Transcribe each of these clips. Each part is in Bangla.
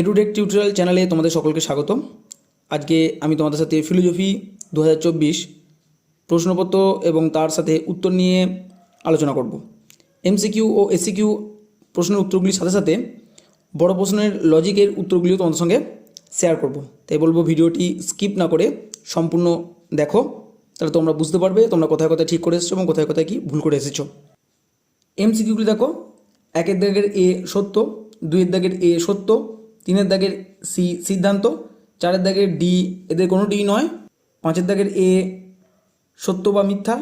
এডুটেক টিউটোরিয়াল চ্যানেলে তোমাদের সকলকে স্বাগত আজকে আমি তোমাদের সাথে ফিলোজফি দু হাজার চব্বিশ প্রশ্নপত্র এবং তার সাথে উত্তর নিয়ে আলোচনা করব। এমসিকিউ ও এসিকিউ প্রশ্নের উত্তরগুলির সাথে সাথে বড় প্রশ্নের লজিকের উত্তরগুলিও তোমাদের সঙ্গে শেয়ার করব। তাই বলব ভিডিওটি স্কিপ না করে সম্পূর্ণ দেখো, তাহলে তোমরা বুঝতে পারবে তোমরা কোথায় কোথায় ঠিক করে এসেছ এবং কোথায় কোথায় কি ভুল করে এসেছ। এমসিকিউগুলি দেখো একের দাগের এ সত্য দুইয়ের দাগের এ সত্য তিনের দাগের সি, সিদ্ধান্ত, চারের দাগের ডি, এদের কোনো ডি নয়। পাঁচের দাগের এ, সত্য বা মিথ্যা।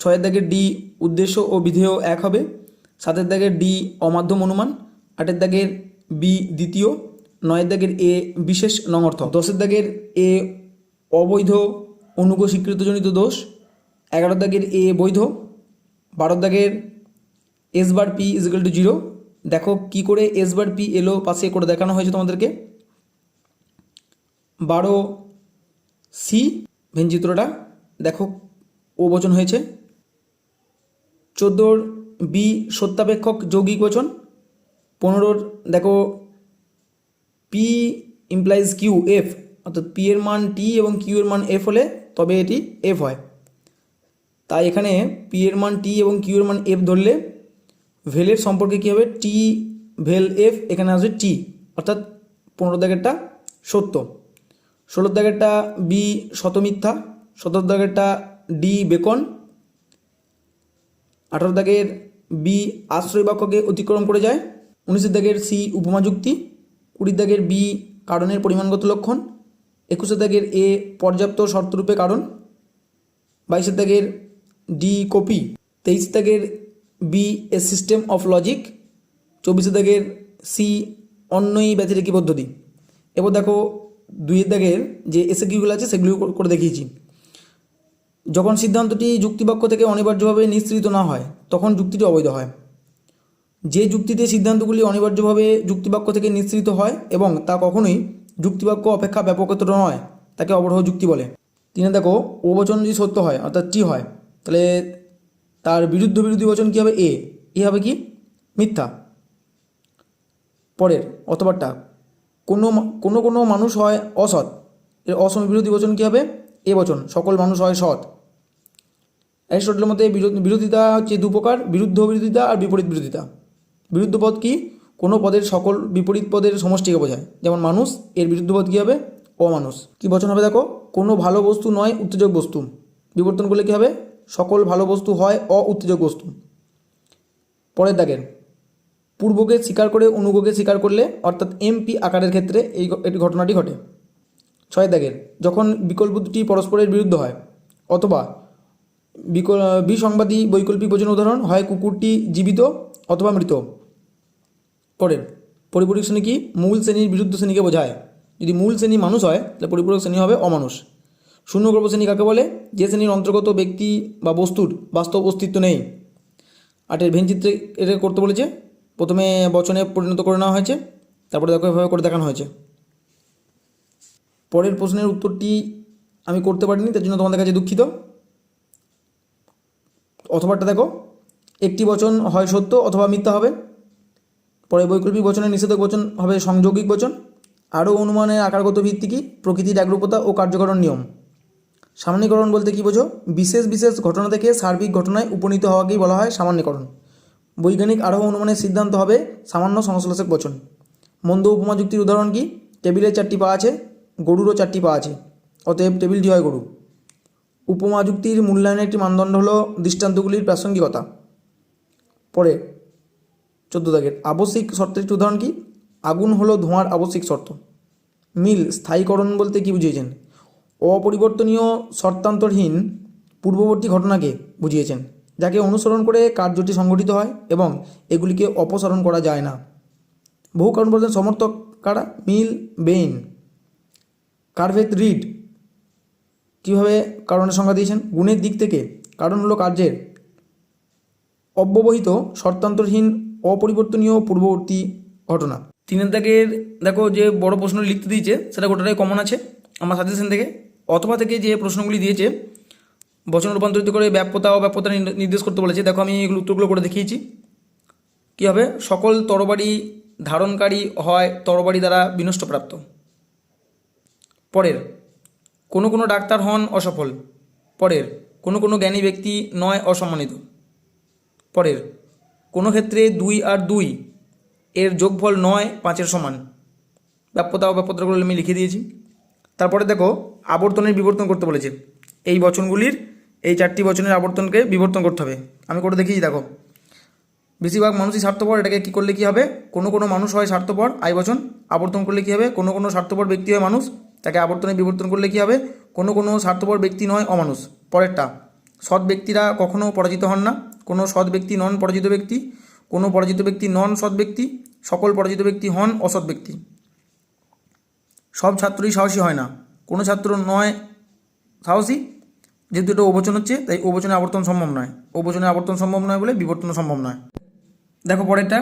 ছয়ের দাগের ডি, উদ্দেশ্য ও বিধেয় এক হবে। সাতের দাগের ডি, অমাধ্যম অনুমান। আটের দাগের বি, দ্বিতীয়। নয়ের দাগের এ, বিশেষ নঙর্থ দশের দাগের এ, অবৈধ অনুগ স্বীকৃতজনিত দোষ। এগারো দাগের এ, বৈধ। বারো দাগের S bar P equal to zero. দেখো কি করে এস বার পি এলো পাশে করে দেখানো হয়েছে তোমাদেরকে। বারো সি ভেঞ্চিত্রটা দেখো ও বচন হয়েছে। চোদ্দোর বি সত্যাপেক্ষক যৌগিক বচন। পনেরোর, দেখো পি ইমপ্লাইজ কিউ এফ অর্থাৎ পি এর মান টি এবং কিউ এর মান এফ হলে তবে এটি এফ হয়। তাই এখানে পি এর মান টি এবং কিউ এর মান এফ ধরলে ভেলের সম্পর্কে কী হবে? টি ভেল এফ, এখানে আসবে টি, অর্থাৎ পনেরো দাগেরটা সত্য। ষোলো দাগেরটা বি শতমিথ্যা, সতেরো দাগেরটা ডি বেকন, আঠারো দাগের বি আশ্রয় বাক্যকে অতিক্রম করে যায় উনিশের দাগের সি উপমা যুক্তি কুড়ির দাগের বি কারণের পরিমাণগত লক্ষণ একুশের দাগের এ পর্যাপ্ত শর্তরূপে কারণ বাইশের দাগের ডি কপি, তেইশ দাগের B a system of logic চব্বিশে দাগের সি অন্যই ব্যতিরেকি পদ্ধতি। এবার দেখো, দুইয়ের দাগের যে এসে কিগুলো আছে, সেগুলো করে দেখিয়েছি। যখন সিদ্ধান্তটি যুক্তিবাক্য থেকে অনিবার্যভাবে নিঃসৃত না হয়, তখন যুক্তিটি অবৈধ হয়। যে যুক্তিতে সিদ্ধান্তগুলি অনিবার্যভাবে যুক্তিবাক্য থেকে নিঃসৃত হয় এবং তা কখনোই যুক্তিবাক্য অপেক্ষা ব্যাপকতর নয়, তাকে অবরোহ যুক্তি বলে। তিনি দেখো, ও বচন যদি সত্য হয়, অর্থাৎ টি হয়, তাহলে তার বিরুদ্ধ বিরোধী বচন কী হবে? এ। এ হবে কি? মিথ্যা। পরের অথবাটা কোনো কোনো কোনো মানুষ হয় অসৎ। এর অসম বিরোধী বচন কী হবে? এ বচন। সকল মানুষ হয় সৎ। অ্যারিস্টটলের বিরোধ- বিরোধিতা হচ্ছে দু প্রকার, বিরুদ্ধ বিরোধিতা আর বিপরীত বিরোধিতা। বিরুদ্ধ পদ কি? কোনো পদের সকল বিপরীত পদের সমষ্টিকে বোঝায়। যেমন মানুষ, এর বিরুদ্ধ পদ কী হবে? অমানুষ। কি বচন হবে দেখো? কোনো ভালো বস্তু নয়, উত্তেজক বস্তু। বিবর্তন করলে কী হবে? সকল ভালো বস্তু হয় অ উত্তেজক বস্তু। পরের দাগের পূর্বকে স্বীকার করে অনুগকে স্বীকার করলে, অর্থাৎ এমপি আকারের ক্ষেত্রে এই ঘটনাটি ঘটে। ছয় দাগের যখন বিকল্প দুটি পরস্পরের বিরুদ্ধ হয়, অথবা বিসংবাদী বৈকল্পিক বোঝন উদাহরণ হয় কুকুরটি জীবিত অথবা মৃত। পরের, পরিপূরক শ্রেণি কি? মূল শ্রেণির বিরুদ্ধ শ্রেণীকে বোঝায়। যদি মূল শ্রেণি মানুষ হয়, তাহলে পরিপূরক শ্রেণি হবে অমানুষ। শূন্যগর্ভ শ্রেণি কাকে বলে? যে শ্রেণির অন্তর্গত ব্যক্তি বা বস্তুর বাস্তব অস্তিত্ব নেই। আটের ভেনচিত্রে এটা করতে বলেছে। প্রথমে বচনে পরিণত করে নেওয়া হয়েছে। তারপরে দেখো এভাবে করে দেখানো হয়েছে। পরের প্রশ্নের উত্তরটি আমি করতে পারিনি, তার জন্য তোমাদের কাছে দুঃখিত। অথবাটা দেখো। একটি বচন হয় সত্য অথবা মিথ্যা হবে। পরে বৈকল্পিক বচনের নিষেধক বচন হবে সংযোগিক বচন। আরও অনুমানের আকারগত ভিত্তি কি? প্রকৃতির একরূপতা ও কার্যকরণ নিয়ম। সামান্যীকরণ বলতে কি বোঝো? বিশেষ বিশেষ ঘটনা থেকে সার্বিক ঘটনায় উপনীত হওয়াকেই বলা হয় সামান্যীকরণ। বৈজ্ঞানিক আরোহ অনুমানের সিদ্ধান্ত হবে সামান্য সংশ্লেষক বচন। মন্দ উপমা যুক্তির উদাহরণ কি? টেবিলের চারটি পা আছে, গরুরও চারটি পা আছে, অতএব টেবিলটি হয় গরু উপমা যুক্তির মূল্যায়নের একটি মানদণ্ড হলো দৃষ্টান্তগুলির প্রাসঙ্গিকতা। পরে, চোদ্দ দাগের, আবশ্যিক শর্তের একটি উদাহরণ কি? আগুন হলো ধোঁয়ার আবশ্যিক শর্ত। মিল, স্থায়ীকরণ বলতে কি বুঝিয়েছেন? অপরিবর্তনীয় শর্তান্তরহীন পূর্ববর্তী ঘটনাকে বুঝিয়েছেন, যাকে অনুসরণ করে কার্যটি সংগঠিত হয় এবং এগুলিকে অপসারণ করা যায় না। বহু কারণ বলতেন সমর্থক কারা? মিল বেইন। কার্ভেত রিড কীভাবে কারণের সংজ্ঞা দিয়েছেন? গুণের দিক থেকে কারণ হলো কার্যের অব্যবহিত শর্তান্তরহীন অপরিবর্তনীয় পূর্ববর্তী ঘটনা। তিনের দাগের দেখো যে বড় প্রশ্ন লিখতে দিয়েছে, সেটা গোটাটাই কমন আছে। আমার সাজেশন থেকে অথবা থেকে যে প্রশ্নগুলি দিয়েছে, বচন রূপান্তরিত করে ব্যাপ্যতা ও ব্যাপ্যতা নির্দেশ করতে বলেছে। দেখো, আমি এগুলো উত্তরগুলো করে দেখিয়েছি। কী হবে? সকল তরবারি ধারণকারী হয় তরবারি দ্বারা বিনষ্টপ্রাপ্ত। পরের, কোনো কোনো ডাক্তার হন অসফল। পরের, কোনো কোনো জ্ঞানী ব্যক্তি নয় অসম্মানিত। পরের, কোনো ক্ষেত্রে দুই আর দুই এর যোগফল নয়, পাঁচের সমান। ব্যাপ্যতা ও ব্যাপ্যতাগুলো আমি লিখে দিয়েছি। তারপরে দেখো আবর্তনের বিবর্তন করতে বলেছে। এই বচনগুলির, এই চারটি বচনের আবর্তনকে বিবর্তন করতে হবে। আমি করে দেখিয়েছি, দেখো। বেশিরভাগ মানুষই স্বার্থপর, এটাকে কী করলে কী হবে? কোনো কোনো মানুষ হয় স্বার্থপর, আই বচন। আবর্তন করলে কী হবে? কোনো কোনো স্বার্থপর ব্যক্তি হয় মানুষ। তাকে আবর্তনে বিবর্তন করলে কী হবে? কোনো কোনো স্বার্থপর ব্যক্তি নয়, অমানুষ। পরেরটা, সৎ ব্যক্তিরা কখনো পরাজিত হন না। কোনো সৎ ব্যক্তি নন পরাজিত ব্যক্তি। কোনো পরাজিত ব্যক্তি নন সৎ ব্যক্তি। সকল পরাজিত ব্যক্তি হন অসৎ ব্যক্তি। সব ছাত্রই সাহসী হয় না। কোনো ছাত্র নয়, সাহসী, যেহেতু এটা ওবচন হচ্ছে, তাই ওবচনে আবর্তন সম্ভব নয়। ওবচনে আবর্তন সম্ভব নয় বলে বিবর্তন সম্ভব নয়। দেখো পরেরটা,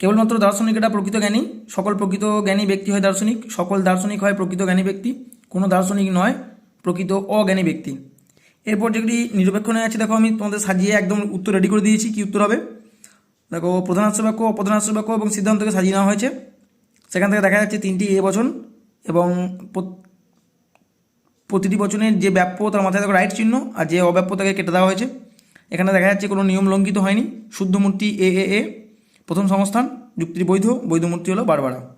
কেবলমাত্র দার্শনিক এটা প্রকৃত জ্ঞানী, সকল প্রকৃত জ্ঞানী ব্যক্তি হয় দার্শনিক, সকল দার্শনিক হয় প্রকৃত জ্ঞানী ব্যক্তি, কোনো দার্শনিক নয়, প্রকৃত অজ্ঞানী ব্যক্তি। এরপর যেগুলি নিরপেক্ষণে আছে, দেখো আমি তোমাদের সাজিয়ে একদম উত্তর রেডি করে দিয়েছি, কি উত্তর হবে? দেখো প্রধানাংশ বাক্য অপ্রধানাংশ বাক্য এবং সিদ্ধান্তকে সাজিয়ে নেওয়া হয়েছে। সেখান থেকে দেখা যাচ্ছে তিনটি এ বচন এবং প্রতিটি বচনের যে ব্যাপ্য তার মাথায় দেখো রাইট চিহ্ন আর যে অব্যাপ্য তাকে কেটে দেওয়া হয়েছে। এখানে দেখা যাচ্ছে কোনো নিয়ম লঙ্ঘিত হয়নি। শুদ্ধ মূর্তি এ এ এ, প্রথম সংস্থান, যুক্তির বৈধ বৈধ মূর্তি হলো বারবারা।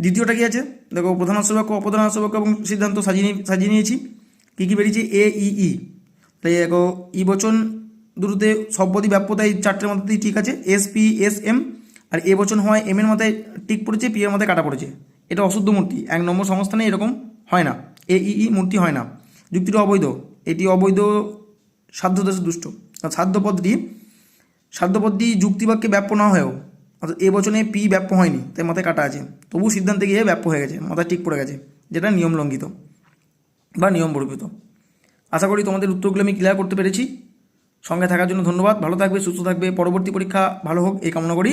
দ্বিতীয়টা কি আছে? দেখো প্রধানাংশ বাক্য অপ্রধানাংশ বাক্য এবং সিদ্ধান্ত সাজিয়ে সাজিয়ে নিয়েছি। কী কী বেরিয়েছে? এ, ই ই। তাই দেখো, ই বচন দুটোতে সবপদী ব্যাপ্যতা এই চারটের মধ্যেই ঠিক আছে। S, P, S, M. আর এ বচন হয়, এম এর মাথায় টিক পড়েছে, পি এর মাথায় কাটা পড়েছে। এটা অশুদ্ধ মূর্তি। এক নম্বর সংস্থানে এরকম হয় না। ই মূর্তি হয় না। যুক্তিটি অবৈধ। এটি অবৈধ সাধ্য দেশে দুষ্ট। সাধ্যপদটি সাধ্যপদটি যুক্তিবাক্যে ব্যাপ্য না হয়েও, অর্থাৎ এ বচনে পি ব্যাপ্য হয়নি, তাই মাথায় কাটা আছে। তবু সিদ্ধান্তে গিয়ে ব্যাপ্য হয়ে গেছে মাথায় ঠিক পড়ে গেছে, যেটা নিয়ম লঙ্ঘিত বা নিয়ম বর্বিত আশা করি তোমাদের উত্তরগুলো আমি ক্লিয়ার করতে পেরেছি। সঙ্গে থাকার জন্য ধন্যবাদ। ভালো থাকবে, সুস্থ থাকবে। পরবর্তী পরীক্ষা ভালো হোক, এই কামনা করি।